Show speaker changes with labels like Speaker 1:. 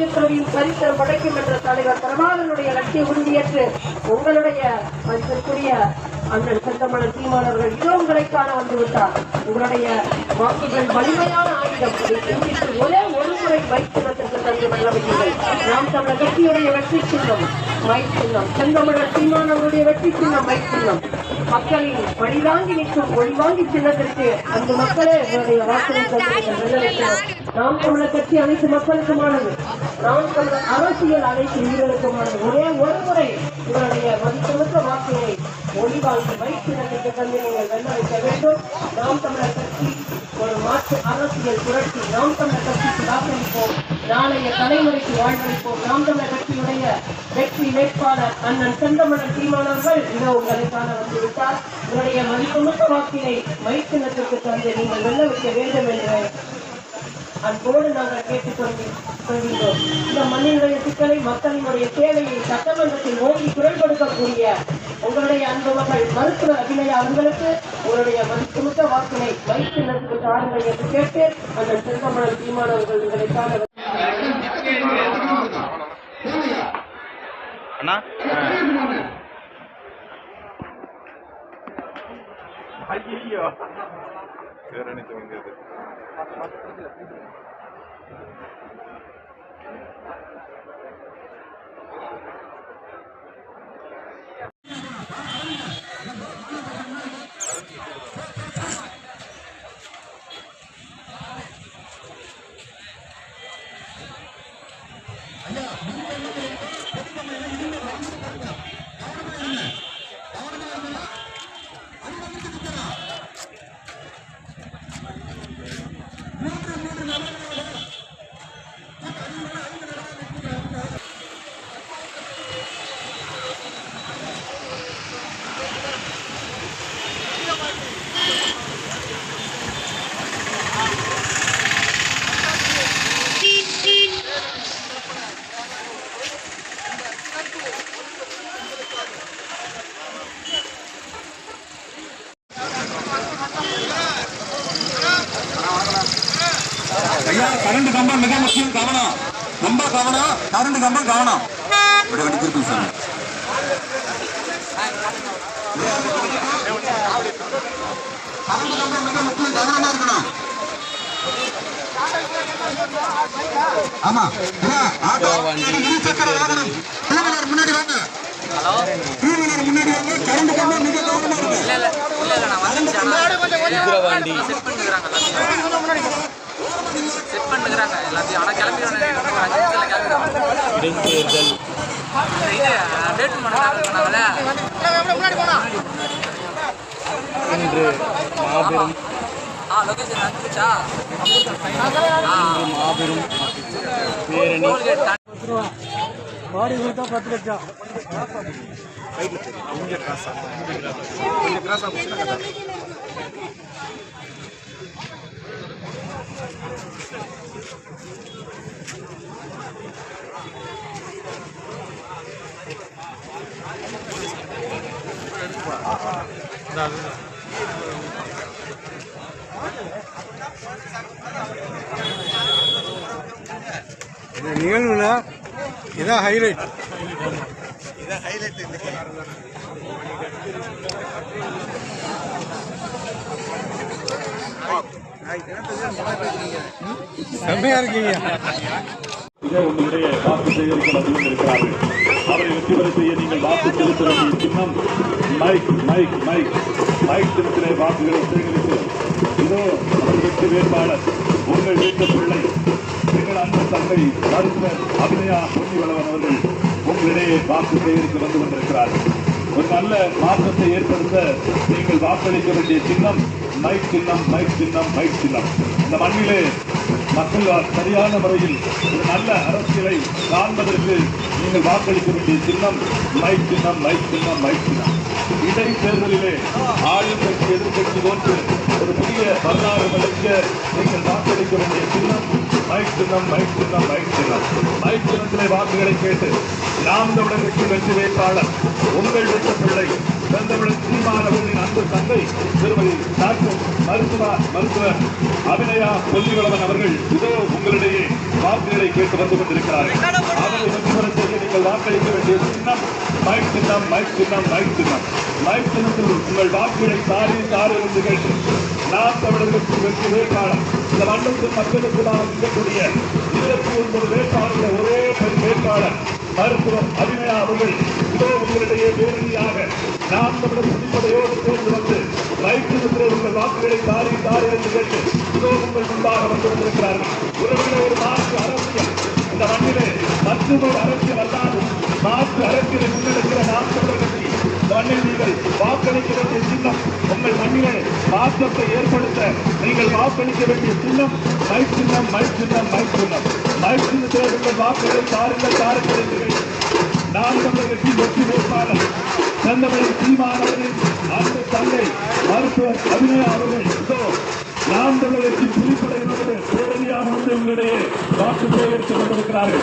Speaker 1: இந்திய துறவியும் சரித்திரம் படைக்கும் என்ற தலைவர் பிரபாகரனுடைய லட்சிய உறுதியேற்று உங்களுடைய மதிப்பிற்குரிய அண்ணன் செந்தமலன் தீமானவர்கள் இதோ உங்களை காண வந்துவிட்டார். உங்களுடைய வாக்குகள் வலிமையான ஆயுதம். சிந்தித்து ஒரே ஒரு முறை மைத்திரத்திற்கு தந்து வெல்லவில்லை நாம் தமிழர் கட்சியுடைய வெற்றி சின்னம் மை சின்னம் செந்தமிழர் தீமானவருடைய வெற்றி சின்னம் மை சின்னம். மக்களின் வழிவாங்கி நிற்கும் ஒளிவாங்கி சின்னத்திற்கு அந்த மக்களே என்னுடைய வாக்குகளை நாம் தமிழர் கட்சி அனைத்து மக்களுக்குமானது. நாம் தமிழர் அரசியல் அனைத்து உயிர்களுக்குமானது ஒரே ஒரு முறை இவருடைய மதிப்புமிக்க வாக்குகளை ஒளிவாங்கி வைத்திடத்திற்கு தந்து நீங்கள் வெல்ல வைக்க வேண்டும். நாம் தமிழர் கட்சி ஒரு மாற்று அரசியல் புரட்சி. நாம் தமிழர் கட்சிக்கு வாக்களிப்போம். நாளைய தலைமுறைக்கு வாழ்வளிப்போம். நாம் தமிழர் கட்சியுடைய வெற்றி வேட்பாளர் அண்ணன் செந்தமிழர் சீமானவர்கள் இதோ உங்களை காண வந்துவிட்டார். இவருடைய மதிப்புமிக்க வாக்கினை மைத்தினத்திற்கு தந்து நீங்கள் வெல்ல வைக்க வேண்டும் என்று அன்போடு நாங்கள் கேட்டுக் கொள்கிறோம் கொள்கின்றோம். இந்த மண்ணினுடைய சிக்கலை மக்களினுடைய தேவையை சட்டமன்றத்தில் ஓங்கி குரல் கொடுக்கக்கூடிய உங்களுடைய அன்பு மகள் மருத்துவர் அபிநயா அவர்களுக்கு உங்களுடைய மதிப்புமிக்க வாக்கினை வைத்து நடத்துக்கு தாருங்கள் என்று கேட்டு அந்த செந்தமணல் தீமானவர்கள் உங்களை காண
Speaker 2: அண்ணா. ஐயோ பேரணி துவங்கியது
Speaker 3: ஐயா கரண்ட் கம்பம் மிக முக்கியம் கவனம். ரொம்ப கவனம் கரண்ட் கம்பம் கவனம். இப்படி வண்டி திருப்பி சார் கரண்ட் கம்பம் மிக முக்கியம் கவனமா இருக்கணும். ஆமா ஐயா, ஆட்டோ இருசக்கர வாகனம். டூ வீலர் முன்னாடி வாங்க. டூ வீலர் முன்னாடி வாங்க கரண்ட் கம்பம் மிக கவனமா இருக்கு
Speaker 4: விக்கிரவாண்டி செட் பண்ணுறாங்க செட் பண்ணுறாங்க எல்லாத்தையும். ஆனால் ஒரு அஞ்சு நிமிஷத்தில் கிளம்பிடுவாங்க. இது டேட் பண்ணாங்கல்ல
Speaker 2: இன்று மாபெரும்.
Speaker 4: ஆ லொகேஷன் வந்துச்சா ஆ.
Speaker 2: இன்று மாபெரும். பேரணி.
Speaker 5: இந்த நிகழ்வுல இதான் ஹைலைட் செம்மையா இருக்கீங்க.
Speaker 6: உங்களுடைய வாக்கு சேகரிக்க வந்து கொண்டிருக்கிறார்கள் அவரை வெற்றி பெற செய்ய நீங்கள் வாக்கு செலுத்த வேண்டிய சின்னம். மைக் மைக் மைக் மைக் சின்னத்திலே வாக்குகளை சேகரித்து இதோ வெற்றி வேட்பாளர் உங்கள் வீட்டு பிள்ளை. எங்கள் அன்பு தந்தை மருத்துவர் அபிநயா பொன்னிவளவன் அவர்கள் உங்களிடையே வாக்கு சேகரிக்க வந்து கொண்டிருக்கிறார்கள். ஒரு நல்ல மாற்றத்தை ஏற்படுத்த நீங்கள் வாக்களிக்க வேண்டிய சின்னம் மைக் சின்னம் மைக் சின்னம் மைக் சின்னம். இந்த மண்ணிலே மக்கள் சரியான முறையில் ஒரு நல்ல அரசியலை காண்பதற்கு நீங்கள் வாக்களிக்க வேண்டிய சின்னம் மைக் சின்னம் மைக் சின்னம் மைக் சின்னம். இடைத்தேர்தலிலே ஆளும் கட்சி எதிர்கட்சி போன்று ஒரு புதிய வரலாறு வளைக்க நீங்கள் வாக்களிக்க வேண்டிய மைக் சின்னம் மைக் சின்னம் மைக் சின்னம் மைக் சின்னத்திலே வாக்குகளை கேட்டு நாம் தமிழர் கட்சி வெற்றி வேட்பாளர் உங்கள் வெற்ற பிள்ளை செந்தமிழர் சீமானவர்களின் அன்பு தந்தை திருமதி டாக்டர் மருத்துவர் மருத்துவர் அபிநயா பொன்னிவளவன் அவர்கள் இதோ உங்களிடையே வாக்குகளை கேட்டு வந்து கொண்டிருக்கிறார்கள். அவரை வெற்றி பெற செய்ய நீங்கள் வாக்களிக்க வேண்டிய சின்னம் மைக் சின்னம் மைக் சின்னம் மைக் சின்னம் மைக் சின்னத்தில் உங்கள் வாக்குகளை தாரி தாரி என்று கேட்டு நாம் தமிழர்களுக்கு வெற்றி வேட்பாளர். இந்த மண்டலத்தில் மக்களுக்கு நாம் இருக்கக்கூடிய இருபத்தி ஒன்பது வேட்பாளர்கள் ஒரே பெண் வேட்பாளர் மருத்துவர் அபிநயா அவர்கள். இதோ உங்களிடையே பேரணியாக நாம் தமிழர் சிந்திப்பதையோடு சேர்ந்து வந்து வைத்திருக்கிற உங்கள் வாக்குகளை தாரி தாரி என்று கேட்டு இதோ உங்கள் முன்பாக வந்து கொண்டிருக்கிறார்கள் உறவுகளை ஒரு மாற்று அரசியல். இந்த மண்ணிலே மற்றொரு அரசியல் அல்லாது மாற்று அரசியலை முன்னெடுக்கிற நாம் தமிழர் கட்சி. மண்ணில் நீங்கள் வாக்களிக்க வேண்டிய சின்னம் மாற்றத்தை ஏற்படுத்த நீங்கள் வாக்களிக்க வேண்டிய சின்னம் மை சின்னம் மை சின்னம் மை சின்னம். மை சின்னத்தில் உங்கள் வாக்குகளை தாருங்கள் தாருங்கள் என்று கேட்டு. நாம் கட்சி வெற்றி வேட்பாளர். செந்தமிழன் சீமானவரின் அந்த தந்தை மருத்துவர் அபிநய அவர்கள். இதோ நாம் தமிழர் கட்சி புலிப்படையினருடைய பேரணியாக வந்து உங்களிடையே வாக்கு சேகரித்துக் கொண்டிருக்கிறார்கள்.